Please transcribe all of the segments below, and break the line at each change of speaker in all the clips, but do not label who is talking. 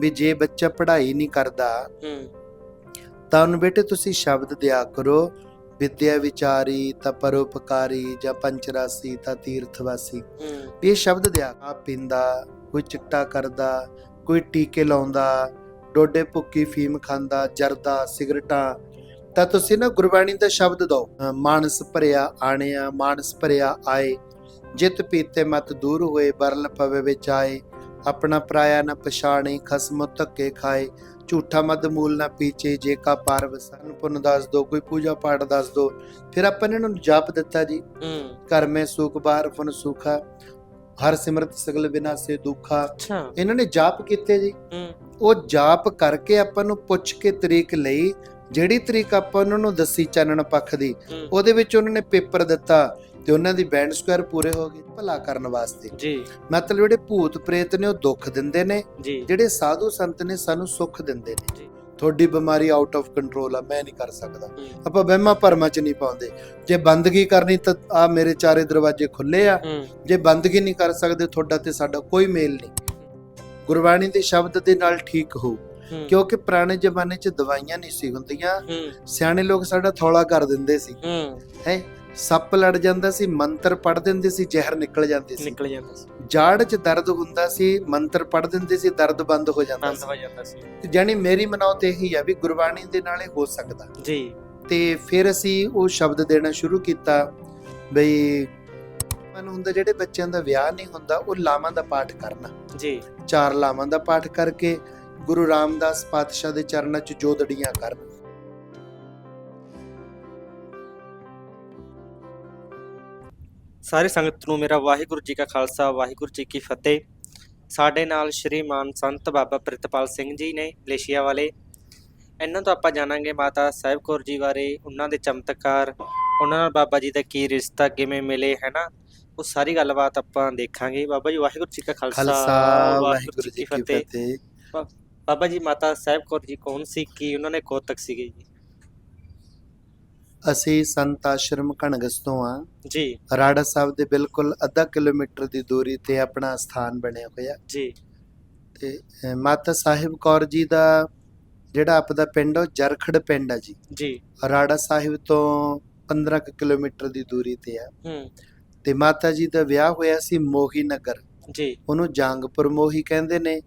ਵੀ ਜੇ ਬੱਚਾ ਪੜ੍ਹਾਈ ਨਹੀਂ ਕਰਦਾ
ਹੂੰ।
ਤਾਂ ਉਹਨੂੰ ਬੇਟੇ ਤੁਸੀਂ ਸ਼ਬਦ ਦਿਆ ਕਰੋ ਵਿਦਿਆ ਵਿਚਾਰੀ ਤਾਂ ਪਰਉਪਕਾਰੀ ਜਾਂ ਪੰਚਰਾਸੀ ਤਾਂ ਤੀਰਥਵਾਸੀ। ਵੀ ਇਹ ਸ਼ਬਦ ਦਿਆ ਆ ਪੀਂਦਾ ਕੋਈ ਚਿੱਟਾ ਕਰਦਾ ਕੋਈ ਟੀਕੇ ਲਾਉਂਦਾ ਡੋਡੇ ਭੁੱਕੀ ਫੀਮ ਖਾਂਦਾ ਜਰਦਾ ਸਿਗਰਟਾਂ ਤਾਂ ਤੁਸੀਂ ਨਾ ਗੁਰਬਾਣੀ ਦਾ ਸ਼ਬਦ ਅ, ਮਾਨਸ ਭਰਿਆ ਆਣਿਆ ਮਾਨਸ ਭਰਿਆ ਆਏ ਜਿਤ ਪੀਤੇ ਮਤ ਦੂਰ ਹੋਏ ਬਰਲ ਪਵੇ ਵਿੱਚ ਆਏ। ਆਪਣਾ ਪਰਾਇਆ ਨਾ ਪਛਾਣੇ ਖਸਮ ਧੱਕੇ ਖਾਏ। ਝੂਠਾ ਮਦ ਮੂਲ ਨਾ ਪੀਚੇ ਜੇ ਕਾ ਪਾਰ ਵਸਨ ਪੁੰਨ ਦੱਸ ਦੋ ਕੋਈ ਪੂਜਾ ਪਾਠ ਦੱਸ ਦੋ। ਫਿਰ ਆਪਾਂ ਨੇ ਇਹਨਾਂ ਨੂੰ ਜਾਪ ਦਿੱਤਾ ਜੀ। ਘਰ ਮੈਂ ਸੁਖ ਬਾਹਰ ਫਨ ਸੁਖਾ। ਹਰ ਸਿਮਰਤ ਸਗਲ ਵਿਨਾਸੇ ਦੁਖਾ। ਇਹਨਾਂ ਨੇ ਜਾਪ ਕੀਤੇ ਜੀ। ਉਹ ਜਾਪ ਕਰਕੇ ਆਪਾਂ ਨੂੰ ਪੁੱਛ ਕੇ ਤਰੀਕ ਲਈ। ਜਿਹੜੀ ਤਰੀਕ ਆਪਾਂ ਉਹਨਾਂ ਨੂੰ ਦੱਸੀ ਚਾਨਣ ਪੱਖ ਦੀ। ਉਹਦੇ ਵਿੱਚ ਉਹਨਾਂ ਨੇ ਪੇਪਰ ਦਿੱਤਾ। ਤੇ ਉਹਨਾਂ ਦੀ ਬੈਂਡ ਸਕੁਅਰ ਪੂਰੇ ਹੋ ਗਏ ਭਲਾ ਕਰਨ ਵਾਸਤੇ।
ਜੀ।
ਮਤਲਬ ਜਿਹੜੇ ਭੂਤ ਪ੍ਰੇਤ ਨੇ ਉਹ ਦੁੱਖ ਦਿੰਦੇ ਨੇ ਜਿਹੜੇ ਸਾਧੂ ਸੰਤ ਨੇ ਸਾਨੂੰ ਸੁੱਖ ਦਿੰਦੇ ਨੇ।
ਜੀ।
ਤੁਹਾਡੀ ਬਿਮਾਰੀ ਆਊਟ ਆਫ ਕੰਟਰੋਲ ਆ ਮੈਂ ਨਹੀਂ ਕਰ ਸਕਦਾ। ਆਪਾਂ ਵਹਿਮਾਂ ਭਰਮਾਂ ਚ ਨਹੀਂ ਪਾਉਂਦੇ। ਜੇ ਬੰਦਗੀ ਕਰਨੀ ਤਾਂ ਆ ਮੇਰੇ ਚਾਰੇ ਦਰਵਾਜ਼ੇ ਖੁੱਲੇ ਆ। ਜੇ ਬੰਦਗੀ ਨਹੀਂ ਕਰ ਸਕਦੇ ਤੁਹਾਡਾ ਤੇ ਸਾਡਾ ਕੋਈ ਮੇਲ ਨਹੀਂ। ਗੁਰਬਾਣੀ ਦੇ ਸ਼ਬਦ ਦੇ ਨਾਲ ਠੀਕ ਹੋ। ਕਿਉਂਕਿ ਪੁਰਾਣੇ ਜ਼ਮਾਨੇ 'ਚ ਦਵਾਈਆਂ ਨਹੀਂ ਸੀ ਹੁੰਦੀਆਂ। ਸਿਆਣੇ ਲੋਕ ਸਾਡਾ ਥੌਲਾ ਕਰ ਦਿੰਦੇ ਸੀ।
ਹੈ?
ਸੱਪ ਲੜ ਜਾਂਦਾ ਸੀ ਮੰਤਰ ਪੜ ਦਿੰਦੇ ਸੀ ਜ਼ਹਿਰ ਨਿਕਲ ਜਾਂਦੇ ਸੀ।
ਨਿਕਲ ਜਾਂਦਾ ਸੀ।
ਜਾੜ 'ਚ ਦਰਦ ਹੁੰਦਾ ਸੀ ਮੰਤਰ ਪੜ ਦਿੰਦੇ ਸੀ ਦਰਦ ਬੰਦ ਹੋ ਜਾਂਦਾ
ਬੰਦ ਹੋ ਜਾਂਦਾ ਸੀ।
ਜਾਨੀ ਮੇਰੀ ਮਨੌਤ ਇਹੀ ਆ ਵੀ ਗੁਰਬਾਣੀ ਦੇ ਨਾਲ ਇਹ ਹੋ ਸਕਦਾ।
ਜੀ।
ਤੇ ਫਿਰ ਅਸੀਂ ਉਹ ਸ਼ਬਦ ਦੇਣਾ ਸ਼ੁਰੂ ਕੀਤਾ ਬਈ ਮਨ ਹੁੰਦਾ ਜਿਹੜੇ ਬੱਚਿਆਂ ਦਾ ਵਿਆਹ ਨਹੀਂ ਹੁੰਦਾ ਉਹ ਲਾਵਾਂ ਦਾ ਪਾਠ ਕਰਨਾ।
ਜੀ।
ਚਾਰ ਲਾਵਾਂ ਦਾ ਪਾਠ ਕਰਕੇ ਗੁਰੂ ਰਾਮਦਾਸ ਪਾਤਸ਼ਾਹ ਦੇ ਚਰਨਾਂ 'ਚ ਜੋਦੜੀਆਂ ਕਰਨ।
ਸਾਰੇ ਸੰਗਤ ਨੂੰ ਮੇਰਾ ਵਾਹਿਗੁਰੂ ਜੀ ਕਾ ਖਾਲਸਾ ਵਾਹਿਗੁਰੂ ਜੀ ਕੀ ਫਤਿਹ। ਸਾਡੇ ਨਾਲ ਸ਼੍ਰੀਮਾਨ ਸੰਤ ਬਾਬਾ ਪ੍ਰਿਤਪਾਲ ਸਿੰਘ ਜੀ ਨੇ ਮਲੇਸ਼ੀਆ ਵਾਲੇ। ਇਹਨਾਂ ਤੋਂ ਆਪਾਂ ਜਾਣਾਂਗੇ ਮਾਤਾ ਸਾਹਿਬ ਕੌਰ ਜੀ ਬਾਰੇ ਉਹਨਾਂ ਦੇ ਚਮਤਕਾਰ ਉਹਨਾਂ ਨਾਲ ਬਾਬਾ ਜੀ ਦਾ ਕੀ ਰਿਸ਼ਤਾ ਕਿਵੇਂ ਮਿਲੇ ਹੈ ਨਾ ਉਹ ਸਾਰੀ ਗੱਲਬਾਤ ਆਪਾਂ ਦੇਖਾਂਗੇ। ਬਾਬਾ ਜੀ ਵਾਹਿਗੁਰੂ ਜੀ ਕਾ ਖਾਲਸਾ
ਵਾਹਿਗੁਰੂ ਜੀ ਕੀ
ਫਤਿਹ। ਬਾਬਾ ਜੀ ਮਾਤਾ ਸਾਹਿਬ ਕੌਰ ਜੀ ਕੌਣ ਸੀ? ਕੀ ਉਹਨਾਂ ਨੇ ਕਦੋਂ ਤੱਕ ਸੀਗੇ ਜੀ?
ਅਸੀਂ ਸੰਤ ਆਸ਼ਰਮ ਕਣਗਸ ਤੋਂ ਆ
ਜੀ।
ਰਾੜਾ ਸਾਹਿਬ ਦੇ ਬਿਲਕੁਲ ਅੱਧਾ ਕਿਲੋਮੀਟਰ ਦੀ ਦੂਰੀ ਤੇ ਆਪਣਾ ਸਥਾਨ ਬਣਿਆ ਹੋਇਆ।
ਜੀ।
ਤੇ ਮਾਤਾ ਸਾਹਿਬ ਕੌਰ ਜੀ ਦਾ ਜਿਹੜਾ ਆਪਦਾ ਪਿੰਡ ਉਹ ਜਰਖੜ ਪਿੰਡ ਆ ਜੀ।
ਜੀ।
ਰਾੜਾ ਸਾਹਿਬ ਤੋਂ 15 ਕੁ ਕਿਲੋਮੀਟਰ ਦੀ ਦੂਰੀ ਤੇ ਆ।
ਹੂੰ।
ਤੇ ਮਾਤਾ ਜੀ ਦਾ ਵਿਆਹ ਹੋਇਆ ਸੀ ਮੋਹੀ ਨਗਰ।
ਜੀ।
ਉਹਨੂੰ ਜੰਗਪੁਰ ਮੋਹੀ ਕਹਿੰਦੇ ਨੇ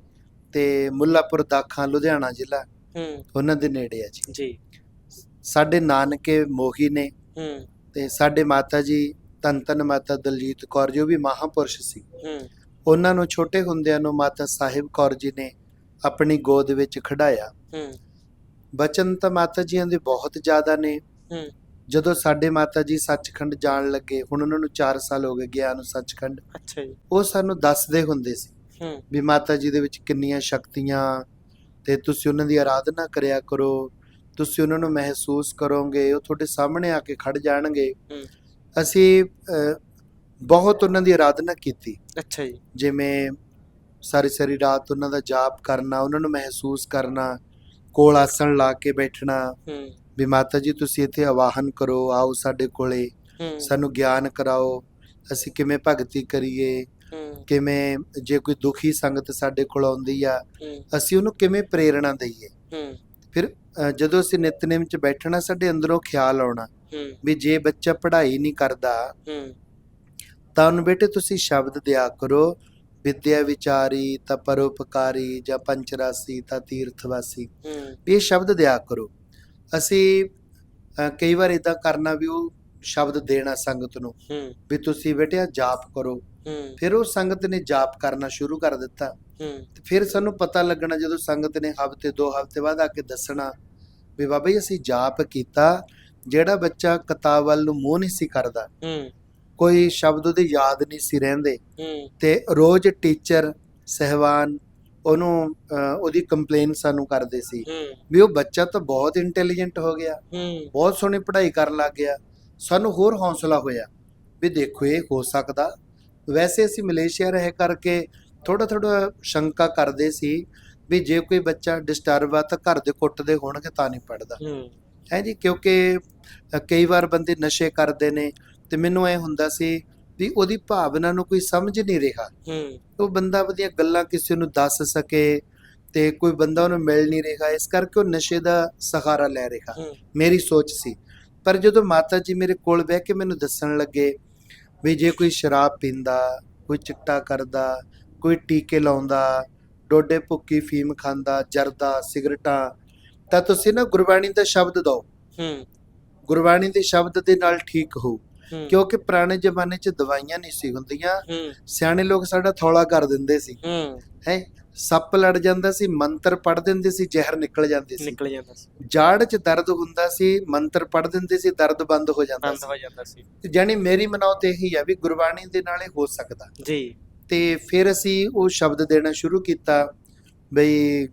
ਤੇ ਮੁੱਲਾਪੁਰ ਦਾਖਾਂ ਲੁਧਿਆਣਾ ਜ਼ਿਲ੍ਹਾ।
ਹੂੰ।
ਉਹਨਾਂ ਦੇ ਨੇੜੇ ਆ ਜੀ।
ਜੀ।
ਸਾਡੇ ਨਾਨਕੇ ਮੋਹੀ ਨੇ
ਹੂੰ।
ਤੇ ਸਾਡੇ ਮਾਤਾ ਜੀ ਧੰਨ ਧੰਨ ਮਾਤਾ ਦਲਜੀਤ ਕੌਰ ਜੋ ਵੀ ਮਹਾਪੁਰਸ਼ ਸੀ।
ਹੂੰ।
ਉਹਨਾਂ ਨੂੰ ਛੋਟੇ ਹੁੰਦਿਆਂ ਨੂੰ ਮਾਤਾ ਸਾਹਿਬ ਕੌਰ ਜੀ ਨੇ ਆਪਣੀ ਗੋਦ ਵਿੱਚ ਖਿਡਾਇਆ।
ਹੂੰ।
ਬਚਨ ਤਾਂ ਮਾਤਾ ਜੀਆਂ ਦੇ ਬਹੁਤ ਜ਼ਿਆਦਾ ਨੇ।
ਹੂੰ।
ਜਦੋਂ ਸਾਡੇ ਮਾਤਾ ਜੀ ਸੱਚਖੰਡ ਜਾਣ ਲੱਗੇ ਹੁਣ ਉਹਨਾਂ ਨੂੰ 4 ਸਾਲ ਹੋ ਗਏ ਗਿਆ ਨੂੰ ਸੱਚਖੰਡ।
ਅੱਛਾ ਜੀ।
ਉਹ ਸਾਨੂੰ ਦੱਸਦੇ ਹੁੰਦੇ ਸੀ
ਹੂੰ।
ਵੀ ਮਾਤਾ ਜੀ ਦੇ ਵਿੱਚ ਕਿੰਨੀਆਂ ਸ਼ਕਤੀਆਂ ਤੇ ਤੁਸੀਂ ਉਹਨਾਂ ਦੀ ਆਰਾਧਨਾ ਕਰਿਆ ਕਰੋ। ਤੁਸੀਂ ਉਹਨਾਂ ਨੂੰ ਮਹਿਸੂਸ ਕਰੋਗੇ ਉਹ ਤੁਹਾਡੇ ਸਾਹਮਣੇ ਆ ਕੇ ਖੜ ਜਾਣਗੇ। ਅਸੀਂ ਬਹੁਤ ਉਹਨਾਂ ਦੀ ਆਰਾਧਨਾ ਕੀਤੀ।
ਅੱਛਾ ਜੀ।
ਜਿਵੇਂ ਸਾਰੀ ਸਾਰੀ ਰਾਤ ਉਹਨਾਂ ਦਾ ਜਾਪ ਕਰਨਾ ਉਹਨਾਂ ਨੂੰ ਮਹਿਸੂਸ ਕਰਨਾ ਕੋਲ ਆਸਣ ਲਾ ਕੇ ਬੈਠਣਾ।
ਹੂੰ।
ਵੀ ਮਾਤਾ ਜੀ ਤੁਸੀਂ ਇੱਥੇ ਆਵਾਹਨ ਕਰੋ ਆਓ ਸਾਡੇ ਕੋਲੇ। ਸਾਨੂੰ ਗਿਆਨ ਕਰਾਓ ਅਸੀਂ ਕਿਵੇਂ ਭਗਤੀ ਕਰੀਏ ਕਿਵੇਂ ਜੇ ਕੋਈ ਦੁਖੀ ਸੰਗਤ ਸਾਡੇ ਕੋਲ ਆਉਂਦੀ ਆ ਅਸੀਂ ਉਹਨੂੰ ਕਿਵੇਂ ਪ੍ਰੇਰਣਾ ਦਈਏ। ਫਿਰ ਜਦੋਂ ਅਸੀਂ ਨਿਤਨੇਮ 'ਚ ਬੈਠਣਾ ਸਾਡੇ ਅੰਦਰੋਂ ਖਿਆਲ ਆਉਣਾ ਵੀ ਜੇ ਬੱਚਾ ਪੜ੍ਹਾਈ ਨਹੀਂ ਕਰਦਾ ਤਾਂ ਉਹਨੂੰ ਬੇਟੇ ਤੁਸੀਂ ਸ਼ਬਦ ਦਿਆ ਕਰੋ ਵਿਦਿਆ ਵਿਚਾਰੀ ਤਾਂ ਪਰਉਪਕਾਰੀ ਜਾਂ ਪੰਚਰਾਸੀ ਤਾਂ ਤੀਰਥਵਾਸੀ। ਇਹ ਸ਼ਬਦ ਦਿਆ ਕਰੋ। ਅਸੀਂ ਕਈ ਵਾਰ ਇਦਾਂ ਕਰਨਾ ਵੀ ਉਹ ਸ਼ਬਦ ਦੇਣਾ ਸੰਗਤ ਨੂੰ ਵੀ ਤੁਸੀਂ ਬੇਟਿਆ ਜਾਪ ਕਰੋ। ਫਿਰ ਉਹ ਸੰਗਤ ਨੇ ਜਾਪ ਕਰਨਾ ਸ਼ੁਰੂ ਕਰ ਦਿੱਤਾ। ਫਿਰ ਸਾਨੂੰ ਪਤਾ ਲੱਗਣਾ ਜਦੋਂ ਸੰਗਤ ਨੇ ਹਫ਼ਤੇ ਦੋ ਹਫ਼ਤੇ ਬਾਅਦ ਆ ਕੇ ਦੱਸਣਾ ਵੀ ਬਾਬਾ ਜੀ ਅਸੀਂ ਜਾਪ ਕੀਤਾ ਜਿਹੜਾ ਬੱਚਾ ਕਿਤਾਬ ਵੱਲ ਨੂੰ ਮੂੰਹ ਨਹੀਂ ਸੀ ਕਰਦਾ।
ਹੂੰ।
ਕੋਈ ਸ਼ਬਦ ਉਹਦੇ ਯਾਦ ਨਹੀਂ ਸੀ ਰਹਿੰਦੇ।
ਹੂੰ।
ਤੇ ਰੋਜ਼ ਟੀਚਰ ਸਹਿਬਾਨ ਉਹਨੂੰ ਉਹਦੀ ਕੰਪਲੇਨ ਸਾਨੂੰ ਕਰਦੇ ਸੀ। ਵੀ ਉਹ ਬੱਚਾ ਤਾਂ ਬਹੁਤ ਇੰਟੈਲੀਜੈਂਟ ਹੋ ਗਿਆ। ਬਹੁਤ ਸੋਹਣੀ ਪੜ੍ਹਾਈ ਕਰਨ ਲੱਗ ਗਿਆ। ਸਾਨੂੰ ਹੋਰ ਹੌਸਲਾ ਹੋਇਆ ਵੀ ਦੇਖੋ ਇਹ ਹੋ ਸਕਦਾ। ਵੈਸੇ ਅਸੀਂ ਮਲੇਸ਼ੀਆ ਰਹਿ ਕਰਕੇ ਥੋੜਾ ਥੋੜਾ ਸ਼ੰਕਾ ਕਰਦੇ ਸੀ। ਵੀ ਜੇ ਕੋਈ ਬੱਚਾ ਡਿਸਟਰਬ ਆ ਤਾਂ ਘਰ ਦੇ ਕੁੱਟਦੇ ਹੋਣਗੇ ਤਾਂ ਨਹੀਂ ਪੜਦਾ
ਹੂੰ।
ਜੀ? ਕਿਉਂਕਿ ਕਈ ਵਾਰ ਬੰਦੇ ਨਸ਼ੇ ਕਰਦੇ ਨੇ ਤੇ ਮੈਨੂੰ ਇਹ ਹੁੰਦਾ ਸੀ ਵੀ ਉਹਦੀ ਭਾਵਨਾ ਨੂੰ ਕੋਈ ਸਮਝ ਨਹੀਂ ਰਿਹਾ।
ਹੂੰ।
ਉਹ ਬੰਦਾ ਵਧੀਆ ਗੱਲਾਂ ਕਿਸੇ ਨੂੰ ਦੱਸ ਸਕੇ ਤੇ ਕੋਈ ਬੰਦਾ ਉਹਨੂੰ ਮਿਲ ਨਹੀਂ ਰਿਹਾ ਇਸ ਕਰਕੇ ਉਹ ਨਸ਼ੇ ਦਾ ਸਹਾਰਾ ਲੈ ਰਿਹਾ। ਮੇਰੀ ਸੋਚ ਸੀ। ਪਰ ਜਦੋਂ ਮਾਤਾ ਜੀ ਮੇਰੇ ਕੋਲ ਬਹਿ ਕੇ ਮੈਨੂੰ ਦੱਸਣ ਲੱਗੇ ਵੀ ਜੇ ਕੋਈ ਸ਼ਰਾਬ ਪੀਂਦਾ ਕੋਈ ਚਿੱਟਾ ਕਰਦਾ ਕੋਈ ਟੀਕੇ ਲਾਉਂਦਾ ਡੋਡੇ ਭੁੱਕੀ ਫੀਮ ਖਾਂਦਾ ਜਰਦਾ ਸਿਗਰਟਾਂ। ਤਾਂ ਤੁਸੀਂ ਨਾ ਗੁਰਬਾਣੀ ਦਾ ਸ਼ਬਦ ਦਿਓ।
ਹੂੰ।
ਗੁਰਬਾਣੀ ਦੇ ਸ਼ਬਦ ਦੇ ਨਾਲ ਠੀਕ ਹੋ। ਕਿਉਂਕਿ ਪੁਰਾਣੇ ਜ਼ਮਾਨੇ 'ਚ ਦਵਾਈਆਂ ਨਹੀਂ ਸੀ ਹੁੰਦੀਆਂ। ਸਿਆਣੇ ਲੋਕ ਸਾਡਾ ਥੌਲਾ ਕਰ ਦਿੰਦੇ ਸੀ।
ਹੂੰ।
ਸੱਪ ਲੜ ਜਾਂਦਾ ਸੀ ਮੰਤਰ ਪੜ ਦਿੰਦੇ ਸੀ ਜ਼ਹਿਰ ਨਿਕਲ ਜਾਂਦੀ ਸੀ।
ਨਿਕਲ ਜਾਂਦਾ ਸੀ।
ਜਾੜ 'ਚ ਦਰਦ ਹੁੰਦਾ ਸੀ ਮੰਤਰ ਪੜ ਦਿੰਦੇ ਸੀ ਦਰਦ ਬੰਦ ਹੋ ਜਾਂਦਾ
ਬੰਦ
ਸੀ।
ਹੋ ਜਾਂਦਾ ਸੀ।
ਜਾਣੀ ਮੇਰੀ ਮਨੌਤ ਇਹੀ ਆ ਵੀ ਗੁਰਬਾਣੀ ਦੇ ਨਾਲ ਹੋ ਸਕਦਾ।
ਜੀ।
ਤੇ ਫਿਰ ਅਸੀਂ ਉਹ ਸ਼ਬਦ ਦੇਣਾ ਸ਼ੁਰੂ ਕੀਤਾ ਬਈ